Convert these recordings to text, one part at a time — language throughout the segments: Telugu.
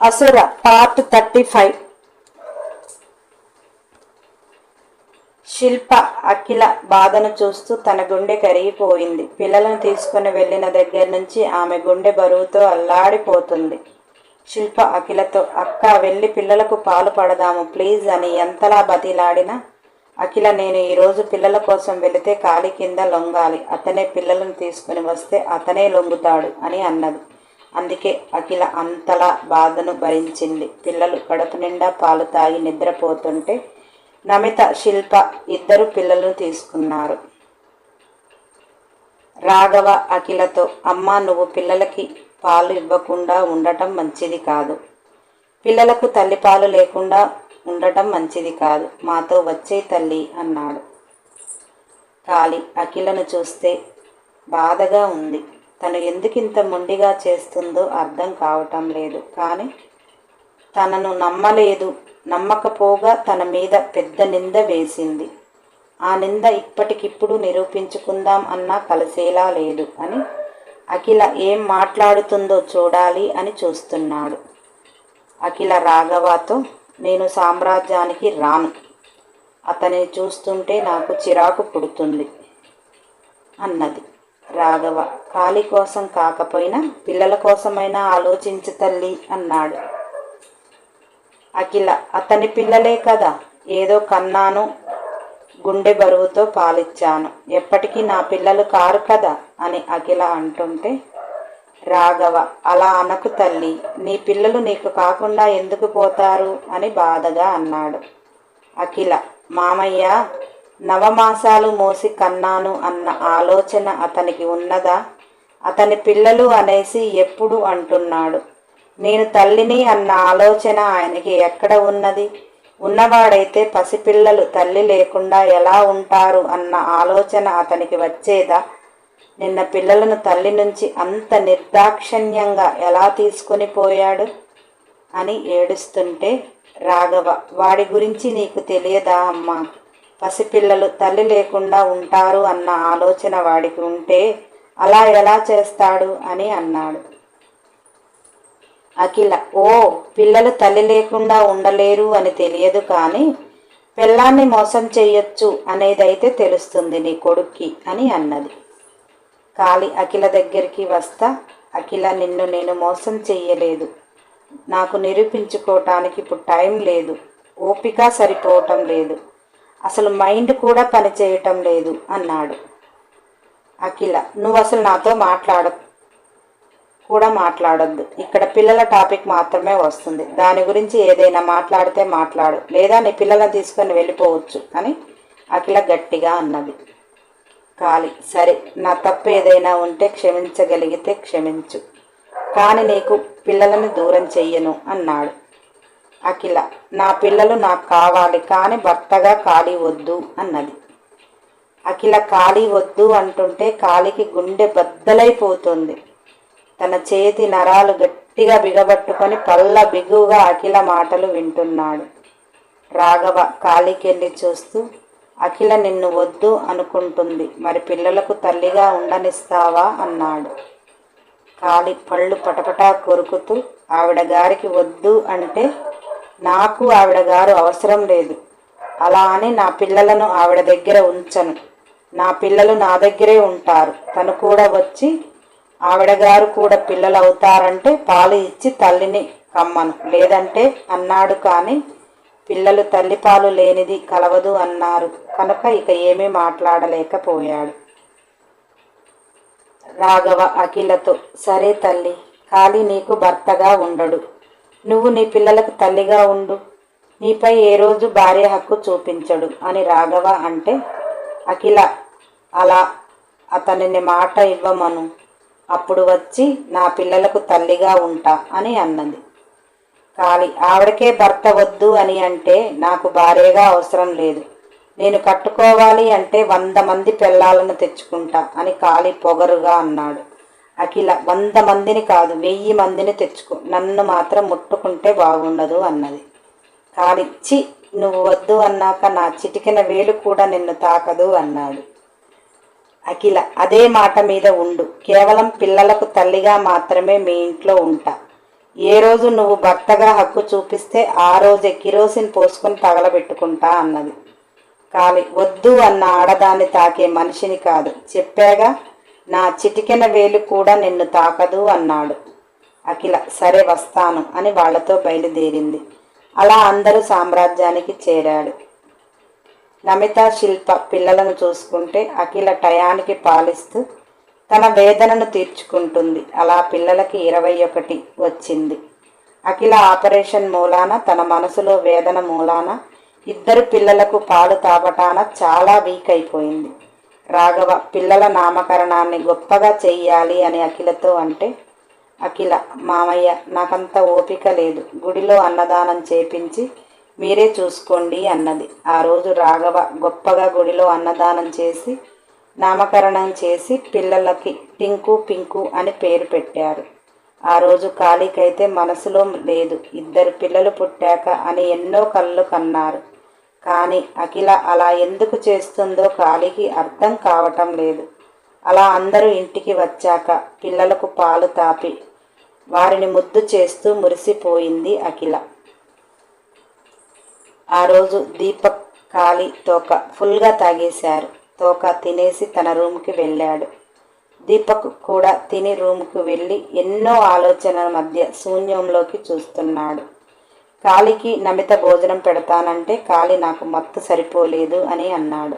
అసుర part thirty five Shilpa Akhila బాధను చూస్తూ తన గుండె కరిగిపోయింది. పిల్లలను తీసుకుని వెళ్ళిన దగ్గర నుంచి ఆమె గుండె బరువుతో అల్లాడిపోతుంది. శిల్ప అఖిలతో అక్క వెళ్ళి పిల్లలకు పాలు పడదాము ప్లీజ్ అని ఎంతలా బతిలాడినా అఖిల నేను ఈరోజు పిల్లల కోసం వెళితే కాలి కింద లొంగాలి అతనే పిల్లలను తీసుకుని వస్తే అతనే లొంగుతాడు అని అన్నది. అందుకే అఖిల అంతలా బాధను భరించింది. పిల్లలు కడుపు నిండా పాలు తాగి నిద్రపోతుంటే నమిత శిల్ప ఇద్దరు పిల్లలను తీసుకున్నారు. రాఘవ అఖిలతో అమ్మ నువ్వు పిల్లలకి పాలు ఇవ్వకుండా ఉండటం మంచిది కాదు. పిల్లలకు తల్లిపాలు లేకుండా ఉండటం మంచిది కాదు. మాతో వచ్చే తల్లి అన్నాడు. కాలి అఖిలను చూస్తే బాధగా ఉంది. తను ఎందుకు ఇంత మొండిగా చేస్తుందో అర్థం కావటం లేదు. కానీ తనను నమ్మలేదు. నమ్మకపోగా తన మీద పెద్ద నింద వేసింది. ఆ నింద ఇప్పటికిప్పుడు నిరూపించుకుందాం అన్నా కలిసేలా లేదు అని అఖిల ఏం మాట్లాడుతుందో చూడాలి అని చూస్తున్నాడు. అఖిల రాఘవతో నేను సామ్రాజ్యానికి రాను. అతన్ని చూస్తుంటే నాకు చిరాకు పుడుతుంది అన్నది. రాఘవ కాలి కోసం కాకపోయినా పిల్లల కోసమైనా ఆలోచించు తల్లి అన్నాడు. అఖిల అతని పిల్లలే కదా ఏదో కన్నాను గుండె బరువుతో పాలిచ్చాను. ఎప్పటికీ నా పిల్లలు కారు కదా అని అఖిల అంటుంటే రాఘవ అలా అనకు తల్లి నీ పిల్లలు నీకు కాకుండా ఎందుకు పోతారు అని బాధగా అన్నాడు. అఖిల మామయ్య నవమాసాలు మోసి కన్నాను అన్న ఆలోచన అతనికి ఉన్నదా? అతని పిల్లలు అనేసి ఎప్పుడు అంటున్నాడు. నేను తల్లిని అన్న ఆలోచన ఆయనకి ఎక్కడ ఉన్నది? ఉన్నవాడైతే పసిపిల్లలు తల్లి లేకుండా ఎలా ఉంటారు అన్న ఆలోచన అతనికి వచ్చేదా? నిన్న పిల్లలను తల్లి నుంచి అంత నిర్దాక్షణ్యంగా ఎలా తీసుకొని పోయాడు? అని ఏడుస్తుంటే రాఘవ వాడి గురించి నీకు తెలియదా అమ్మా? పసిపిల్లలు తల్లి లేకుండా ఉంటారు అన్న ఆలోచన వాడికి ఉంటే అలా ఎలా చేస్తాడు అని అన్నాడు. అఖిల ఓ పిల్లలు తల్లి లేకుండా ఉండలేరు అని తెలియదు కానీ పిల్లాన్ని మోసం చేయొచ్చు అనేదైతే తెలుస్తుంది నీ కొడుక్కి అని అన్నది. కాలి అఖిల దగ్గరికి వస్తా అఖిల నిన్ను నేను మోసం చెయ్యలేదు. నాకు నిరూపించుకోవటానికి ఇప్పుడు టైం లేదు. ఓపిక సరిపోవటం లేదు. అసలు మైండ్ కూడా పనిచేయటం లేదు అన్నాడు. అఖిల నువ్వు అసలు నాతో మాట్లాడ కూడా మాట్లాడొద్దు. ఇక్కడ పిల్లల టాపిక్ మాత్రమే వస్తుంది. దాని గురించి ఏదైనా మాట్లాడితే మాట్లాడు. లేదా నీ పిల్లలను తీసుకొని వెళ్ళిపోవచ్చు అని అఖిల గట్టిగా అన్నది. కాలి సరే నా తప్పు ఏదైనా ఉంటే క్షమించగలిగితే క్షమించు. కానీ నీకు పిల్లలను దూరం చెయ్యను అన్నాడు. అఖిల నా పిల్లలు నాకు కావాలి కానీ భర్తగా ఖాళీ వద్దు అన్నది. అఖిల ఖాళీ వద్దు అంటుంటే కాలికి గుండె బద్దలైపోతుంది. తన చేతి నరాలు గట్టిగా బిగబట్టుకొని పళ్ళ బిగువుగా అఖిల మాటలు వింటున్నాడు. రాఘవ కాళీకెళ్ళి చూస్తూ అఖిల నిన్ను వద్దు అనుకుంటుంది మరి పిల్లలకు తల్లిగా ఉండనిస్తావా అన్నాడు. కాలి పళ్ళు పటపటా కొరుకుతూ ఆవిడ గారికి వద్దు అంటే నాకు ఆవిడ గారు అవసరం లేదు. అలా అని నా పిల్లలను ఆవిడ దగ్గర ఉంచను. నా పిల్లలు నా దగ్గరే ఉంటారు. తను కూడా వచ్చి ఆవిడ గారు కూడా పిల్లలు అవుతారంటే పాలు ఇచ్చి తల్లిని కమ్మను. లేదంటే అన్నాడు కానీ పిల్లలు తల్లిపాలు లేనిది కలవదు అన్నారు. కనుక ఇక ఏమీ మాట్లాడలేకపోయాడు. రాఘవ అఖిలతో సరే తల్లి కాలి నీకు భర్తగా ఉండడు. నువ్వు నీ పిల్లలకు తల్లిగా ఉండు. నీపై ఏ రోజు భార్య హక్కు చూపించడు అని రాఘవ అంటే అఖిల అలా అతనిని మాట ఇవ్వమను. అప్పుడు వచ్చి నా పిల్లలకు తల్లిగా ఉంటా అని అన్నది. కాళి ఆవిడకే భర్త వద్దు అని అంటే నాకు భార్యగా అవసరం లేదు. నేను కట్టుకోవాలి అంటే వంద మంది పిల్లలను తెచ్చుకుంటా అని కాలి పొగరుగా అన్నాడు. అఖిల వంద మందిని కాదు వెయ్యి మందిని తెచ్చుకో. నన్ను మాత్రం ముట్టుకుంటే బాగుండదు అన్నది. కాలిచ్చి నువ్వు వద్దు అన్నాక నా చిటికిన వేలు కూడా నిన్ను తాకదు అన్నాడు. అఖిల అదే మాట మీద ఉండు. కేవలం పిల్లలకు తల్లిగా మాత్రమే మీ ఇంట్లో ఉంటా. ఏ రోజు నువ్వు భర్తగా హక్కు చూపిస్తే ఆ రోజే కిరోసిన్ పోసుకొని తగలబెట్టుకుంటా అన్నది. కాలి వద్దు అన్న ఆడదాన్ని తాకే మనిషిని కాదు. చెప్పాగా నా చిటికెన వేలు కూడా నిన్ను తాకదు అన్నాడు. అఖిల సరే వస్తాను అని వాళ్ళతో బయలుదేరింది. అలా అందరూ సామ్రాజ్యానికి చేరాడు నమిత శిల్ప పిల్లలను చూసుకుంటే అఖిల టయానికి పాలిస్తూ తన వేదనను తీర్చుకుంటుంది. అలా పిల్లలకి ఇరవై ఒకటి వచ్చింది. అఖిల ఆపరేషన్ మూలాన తన మనసులో వేదన మూలాన ఇద్దరు పిల్లలకు పాలు తాగటాన చాలా వీక్ అయిపోయింది. రాఘవ పిల్లల నామకరణాన్ని గొప్పగా చెయ్యాలి అని అఖిలతో అంటే అఖిల మామయ్య నాకంత ఓపిక లేదు. గుడిలో అన్నదానం చేపించి మీరే చూసుకోండి అన్నది. ఆ రోజు రాఘవ గొప్పగా గుడిలో అన్నదానం చేసి నామకరణం చేసి పిల్లలకి టింకు పింకు అని పేరు పెట్టారు. ఆ రోజు కాళీకైతే మనసులో లేదు. ఇద్దరు పిల్లలు పుట్టాక అని ఎన్నో కళ్ళు కన్నారు. కానీ అఖిల అలా ఎందుకు చేస్తుందో కాళీకి అర్థం కావటం లేదు. అలా అందరూ ఇంటికి వచ్చాక పిల్లలకు పాలు తాపి వారిని ముద్దు చేస్తూ మురిసిపోయింది అఖిల. ఆ రోజు దీపక్ ఖాళీ తోక ఫుల్గా తాగేశారు. తోక తినేసి తన రూమ్కి వెళ్ళాడు. దీపక్ కూడా తిని రూమ్కి వెళ్ళి ఎన్నో ఆలోచనల మధ్య శూన్యంలోకి చూస్తున్నాడు. కాలికి నమిత భోజనం పెడతానంటే కాలి నాకు మత్తు సరిపోలేదు అని అన్నాడు.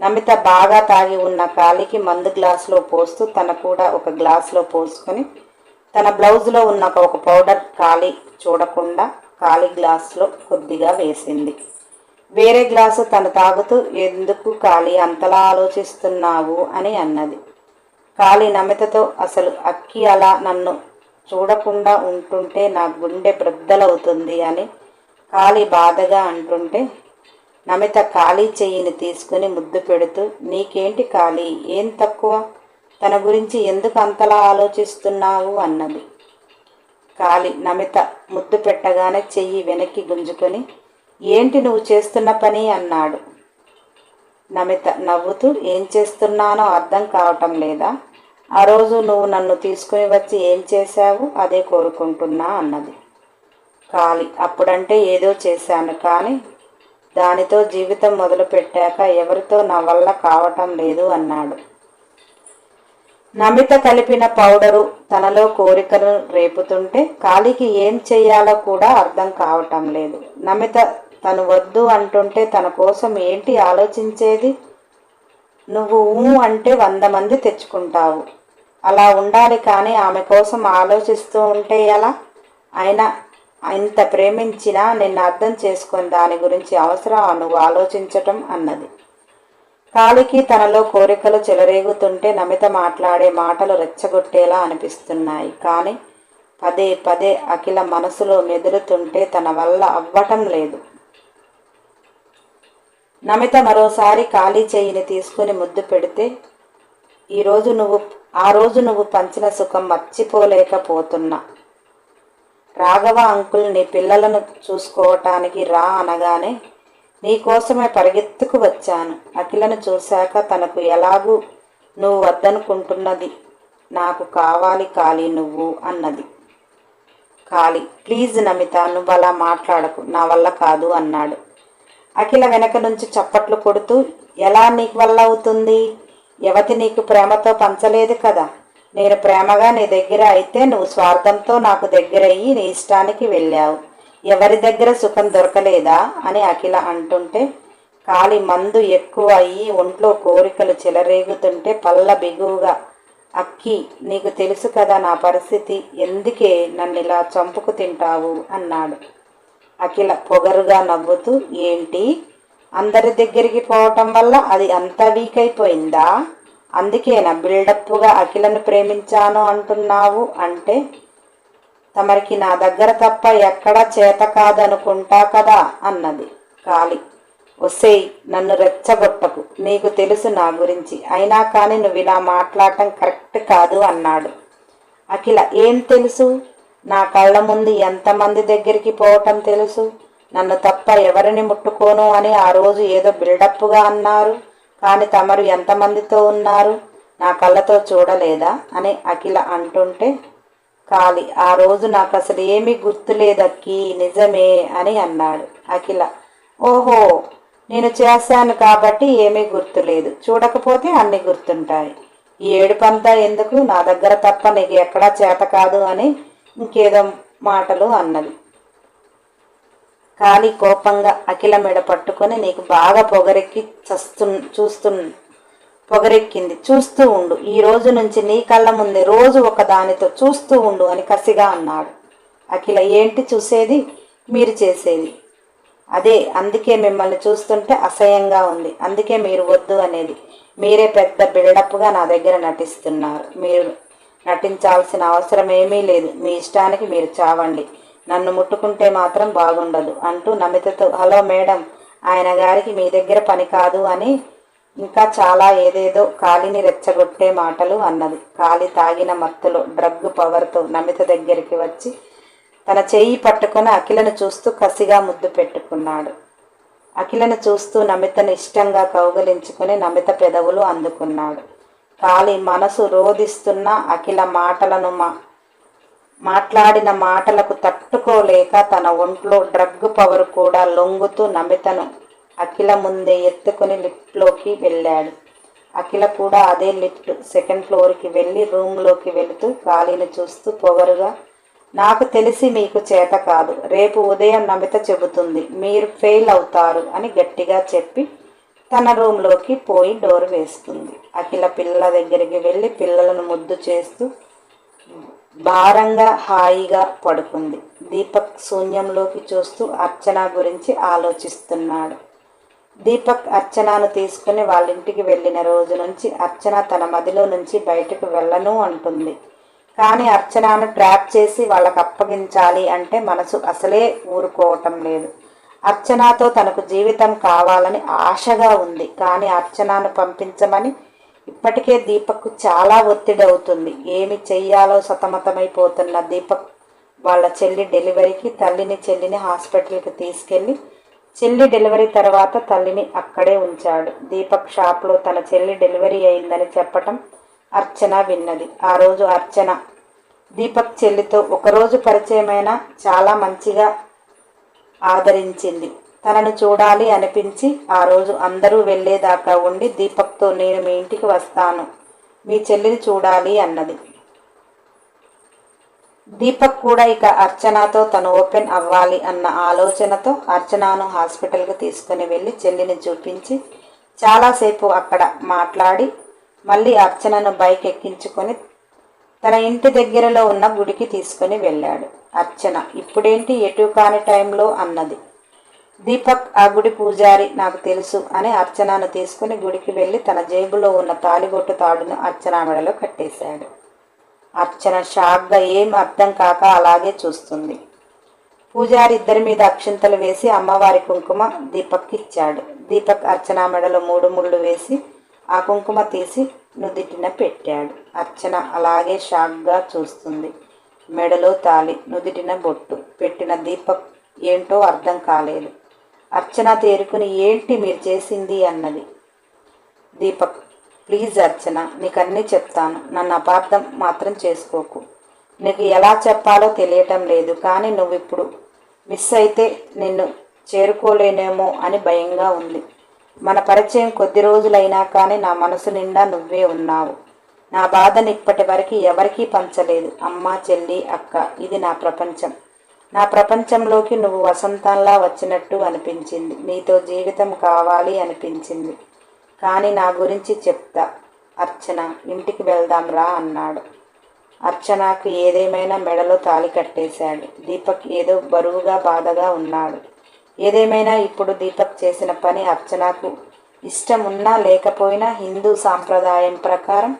నమిత బాగా తాగి ఉన్న కాలికి మందు గ్లాసులో పోస్తూ తన కూడా ఒక గ్లాసులో పోసుకొని తన బ్లౌజ్లో ఉన్న ఒక పౌడర్ ఖాళీ చూడకుండా ఖాళీ గ్లాసులో కొద్దిగా వేసింది. వేరే గ్లాసు తను తాగుతూ ఎందుకు ఖాళీ అంతలా ఆలోచిస్తున్నావు? అని అన్నది. ఖాళీ నమితతో అసలు అక్కి అలా నన్ను చూడకుండా ఉంటుంటే నా గుండె బ్రద్దలవుతుంది అని ఖాళీ బాధగా అంటుంటే నమిత ఖాళీ చెయ్యిని తీసుకుని ముద్దు పెడుతూ నీకేంటి ఖాళీ? ఏం తక్కువ? తన గురించి ఎందుకు అంతలా ఆలోచిస్తున్నావు? అన్నది. కాలి నమిత ముద్దు పెట్టగానే చెయ్యి వెనక్కి గుంజుకొని ఏంటి నువ్వు చేస్తున్న పని? అన్నాడు. నమిత నవ్వుతూ ఏం చేస్తున్నానో అర్థం కావటం లేదా? ఆ రోజు నువ్వు నన్ను తీసుకుని వచ్చి ఏం చేశావు? అదే కోరుకుంటున్నా అన్నది. కాలి అప్పుడంటే ఏదో చేశాను కానీ దానితో జీవితం మొదలు పెట్టాక ఎవరితో నా వల్ల కావటం లేదు అన్నాడు. నమిత కలిపిన పౌడరు తనలో కోరికను రేపుతుంటే కాలికి ఏం చేయాలో కూడా అర్థం కావటం లేదు. నమిత తను వద్దు అంటుంటే తన కోసం ఏంటి ఆలోచించేది? నువ్వు ఊ అంటే వంద మంది తెచ్చుకుంటావు. అలా ఉండాలి కానీ ఆమె కోసం ఆలోచిస్తూ ఉంటే ఎలా? అయినా ఇంత ప్రేమించినా నిన్ను అర్థం చేసుకొని దాని గురించి అవసరం నువ్వు ఆలోచించటం అన్నది. కాలికి తనలో కోరికలు చెలరేగుతుంటే నమిత మాట్లాడే మాటలు రెచ్చగొట్టేలా అనిపిస్తున్నాయి. కానీ పదే పదే అఖిల మనసులో మెదులుతుంటే తన వల్ల అవ్వటం లేదు. నమిత మరోసారి ఖాళీ చెయ్యిని తీసుకుని ముద్దు పెడితే ఈరోజు నువ్వు ఆ రోజు నువ్వు పంచిన సుఖం మర్చిపోలేకపోతున్నా. రాఘవ అంకుల్ నీ పిల్లలను చూసుకోవటానికి రా అనగానే నీకోసమే పరిగెత్తుకు వచ్చాను. అఖిలను చూశాక తనకు ఎలాగూ నువ్వు వద్దనుకుంటున్నది నాకు కావాలి కాలి నువ్వు అన్నది. కాలి ప్లీజ్ నమిత నువ్వు అలా మాట్లాడకు నా వల్ల కాదు అన్నాడు. అఖిల వెనక నుంచి చప్పట్లు కొడుతూ ఎలా నీకు వల్ల అవుతుంది? యవతి నీకు ప్రేమతో పంచలేదు కదా. నేను ప్రేమగా నీ దగ్గర అయితే నువ్వు స్వార్థంతో నాకు దగ్గరయ్యి నీ ఇష్టానికి వెళ్ళావు. ఎవరి దగ్గర సుఖం దొరకలేదా? అని అఖిల అంటుంటే కాలి మందు ఎక్కువ అయ్యి ఒంట్లో కోరికలు చెలరేగుతుంటే పల్ల బిగువుగా అక్కి నీకు తెలుసు కదా నా పరిస్థితి ఎందుకే నన్ను ఇలా చంపుకు తింటావు? అన్నాడు. అఖిల పొగరుగా నవ్వుతూ ఏంటి? అందరి దగ్గరికి పోవటం వల్ల అది అంత వీక్ అయిపోయిందా? అందుకేనా బిల్డప్గా అఖిలను ప్రేమించాను అంటున్నావు అంటే తమరికి నా దగ్గర తప్ప ఎక్కడా చేత కాదనుకుంటా కదా అన్నది కాలి ఒసేయ్ నన్ను రెచ్చగొట్టకు. నీకు తెలుసు నా గురించి. అయినా కానీ నువ్వు ఇలా మాట్లాడటం కరెక్ట్ కాదు అన్నాడు. అఖిల ఏం తెలుసు? నా కళ్ళ ముందు ఎంతమంది దగ్గరికి పోవటం తెలుసు? నన్ను తప్ప ఎవరిని ముట్టుకోను అని ఆ రోజు ఏదో బిల్డప్గా అన్నారు. కానీ తమరు ఎంతమందితో ఉన్నారు? నా కళ్ళతో చూడలేదా? అని అఖిల అంటుంటే కాలి ఆ రోజు నాకు అసలు ఏమీ గుర్తులేదక్కి నిజమే అని అన్నాడు అఖిల. ఓహో నేను చేశాను కాబట్టి ఏమీ గుర్తులేదు. చూడకపోతే అన్ని గుర్తుంటాయి. ఈ ఏడుపంతా ఎందుకు? నా దగ్గర తప్ప నీకు ఎక్కడా చేత కాదు అని ఇంకేదో మాటలు అన్నది. కానీ కోపంగా అఖిల మెడ పట్టుకొని నీకు బాగా పొగరెక్కి చస్తు చూస్తు పొగరెక్కింది. చూస్తూ ఉండు. ఈ రోజు నుంచి నీ కళ్ళ ముందే రోజు ఒక దానితో చూస్తూ ఉండు అని కసిగా అన్నాడు. అఖిల ఏంటి చూసేది? మీరు చేసేది. అదే అందుకే మిమ్మల్ని చూస్తుంటే అసహ్యంగా ఉంది. అందుకే మీరు వద్దు అనేది. మీరే పెద్ద బిల్డప్గా నా దగ్గర నటిస్తున్నారు. మీరు నటించాల్సిన అవసరం ఏమీ లేదు. మీ ఇష్టానికి మీరు చావండి. నన్ను ముట్టుకుంటే మాత్రం బాగుండదు అంటూ నమితతో హలో మేడం ఆయన గారికి మీ దగ్గర పని కాదు అని ఇంకా చాలా ఏదేదో కాలిని రెచ్చగొట్టే మాటలు అన్నది. కాలి తాగిన మత్తులో డ్రగ్ పవర్తో నమిత దగ్గరికి వచ్చి తన చెయ్యి పట్టుకుని అఖిలను చూస్తూ కసిగా ముద్దు పెట్టుకున్నాడు. అఖిలను చూస్తూ నమితను ఇష్టంగా కౌగలించుకుని నమిత పెదవులు అందుకున్నాడు. కాలి మనసు రోధిస్తున్న అఖిల మాటలను మా మాట్లాడిన మాటలకు తట్టుకోలేక తన ఒంట్లో డ్రగ్ పవర్ కూడా లొంగుతూ నమితను అఖిల ముందే ఎత్తుకుని లిఫ్ట్లోకి వెళ్ళాడు. అఖిల కూడా అదే లిఫ్ట్ సెకండ్ ఫ్లోర్కి వెళ్ళి రూమ్లోకి వెళుతూ ఖాళీని చూస్తూ పొగరుగా నాకు తెలిసి మీకు చేత కాదు. రేపు ఉదయం నమిత చెబుతుంది. మీరు ఫెయిల్ అవుతారు అని గట్టిగా చెప్పి తన రూమ్లోకి పోయి డోర్ వేస్తుంది. అఖిల పిల్లల దగ్గరికి వెళ్ళి పిల్లలను ముద్దు చేస్తూ భారంగా హాయిగా పడుకుంది. దీపక్ శూన్యంలోకి చూస్తూ అర్చన గురించి ఆలోచిస్తున్నాడు. దీపక్ అర్చనను తీసుకుని వాళ్ళ ఇంటికి వెళ్ళిన రోజు నుంచి అర్చన తన మదిలో నుంచి బయటకు వెళ్ళను అంటుంది. కానీ అర్చనను ట్రాప్ చేసి వాళ్ళకు అప్పగించాలి అంటే మనసు అసలే ఊరుకోవటం లేదు. అర్చనతో తనకు జీవితం కావాలని ఆశగా ఉంది. కానీ అర్చనను పంపించమని ఇప్పటికే దీపక్ చాలా ఒత్తిడి అవుతుంది. ఏమి చెయ్యాలో సతమతమైపోతున్న దీపక్ వాళ్ళ చెల్లి డెలివరీకి తల్లిని చెల్లిని హాస్పిటల్కి తీసుకెళ్ళి చెల్లి డెలివరీ తర్వాత తల్లిని అక్కడే ఉంచాడు. దీపక్ షాప్లో తన చెల్లి డెలివరీ అయిందని చెప్పటం అర్చన విన్నది. ఆ రోజు అర్చన దీపక్ చెల్లితో ఒకరోజు పరిచయమైన చాలా మంచిగా ఆదరించింది. తనను చూడాలి అనిపించి ఆ రోజు అందరూ వెళ్ళేదాకా ఉండి దీపక్తో నేను మీ ఇంటికి వస్తాను. మీ చెల్లిని చూడాలి అన్నది. దీపక్ కూడా ఇక అర్చనతో తను ఓపెన్ అవ్వాలి అన్న ఆలోచనతో అర్చనను హాస్పిటల్కి తీసుకుని వెళ్ళి చెల్లిని చూపించి చాలాసేపు అక్కడ మాట్లాడి మళ్ళీ అర్చనను బైక్ ఎక్కించుకొని తన ఇంటి దగ్గరలో ఉన్న గుడికి తీసుకుని వెళ్ళాడు అర్చన. ఇప్పుడేంటి ఎటు కాని టైంలో అన్నది. దీపక్ ఆ గుడి పూజారి నాకు తెలుసు అని అర్చనను తీసుకుని గుడికి వెళ్ళి తన జేబులో ఉన్న తాలిబొట్టు తాడును అర్చన మెడలో కట్టేశాడు. అర్చన షాక్గా ఏం అర్థం కాక అలాగే చూస్తుంది. పూజారి ఇద్దరి మీద అక్షింతలు వేసి అమ్మవారి కుంకుమ దీపక్ ఇచ్చాడు. దీపక్ అర్చన మెడలో మూడు ముళ్ళు వేసి ఆ కుంకుమ తీసి నుదిటిన పెట్టాడు. అర్చన అలాగే షాక్గా చూస్తుంది. మెడలో తాలి నుదిటిన బొట్టు పెట్టిన దీపక్ ఏంటో అర్థం కాలేదు. అర్చన తేరుకుని ఏంటి మీరు చేసింది అన్నది. దీపక్ ప్లీజ్ అర్చన నీకు అన్నీ చెప్తాను. నన్ను అపార్థం మాత్రం చేసుకోకు. నీకు ఎలా చెప్పాలో తెలియటం లేదు కానీ నువ్వు ఇప్పుడు మిస్ అయితే నిన్ను చేరుకోలేనేమో అని భయంగా ఉంది. మన పరిచయం కొద్ది రోజులైనా కానీ నా మనసు నిండా నువ్వే ఉన్నావు. నా బాధను ఇప్పటి వరకు ఎవరికీ పంచలేదు. అమ్మ చెల్లి అక్క ఇది నా ప్రపంచం. నా ప్రపంచంలోకి నువ్వు వసంతంలా వచ్చినట్టు అనిపించింది. నీతో జీవితం కావాలి అనిపించింది. కానీ నా గురించి చెప్తా. అర్చన ఇంటికి వెళ్దాం రా అన్నాడు. అర్చనకు ఏదేమైనా మెడలో తాలి కట్టేశాడు. దీపక్ ఏదో బరువుగా బాధగా ఉన్నాడు. ఏదేమైనా ఇప్పుడు దీపక్ చేసిన పని అర్చనకు ఇష్టం ఉన్నా లేకపోయినా హిందూ సాంప్రదాయం ప్రకారం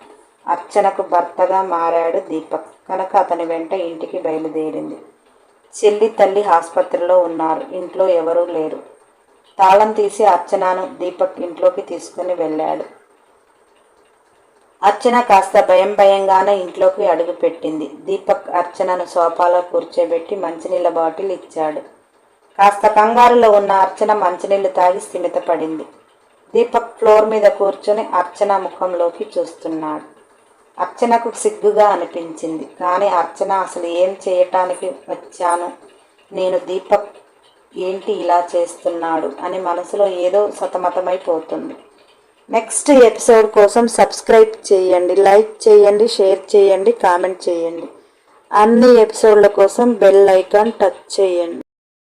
అర్చనకు భర్తగా మారాడు దీపక్. కనుక అతని వెంట ఇంటికి బయలుదేరింది. చెల్లి తల్లి ఆసుపత్రిలో ఉన్నారు. ఇంట్లో ఎవరూ లేరు. తాళం తీసి అర్చనను దీపక్ ఇంట్లోకి తీసుకుని వెళ్ళాడు. అర్చన కాస్త భయం భయంగానే ఇంట్లోకి అడుగుపెట్టింది దీపక్ అర్చనను సోఫాలో కూర్చోబెట్టి మంచినీళ్ళ బాటిల్ ఇచ్చాడు. కాస్త కంగారులో ఉన్న అర్చన మంచినీళ్ళు తాగి స్థిమితపడింది. దీపక్ ఫ్లోర్ మీద కూర్చొని అర్చన ముఖంలోకి చూస్తున్నాడు. అర్చనకు సిగ్గుగా అనిపించింది. కానీ అర్చన అసలు ఏం చేయటానికి వచ్చాను? నేను దీపక్ ఏంటి ఇలా చేస్తున్నాడు? అని మనసులో ఏదో సతమతమైపోతుంది నెక్స్ట్ ఎపిసోడ్ కోసం సబ్స్క్రైబ్ చేయండి లైక్ చేయండి షేర్ చేయండి కామెంట్ చేయండి. అన్ని ఎపిసోడ్ల కోసం బెల్ ఐకాన్ టచ్ చేయండి.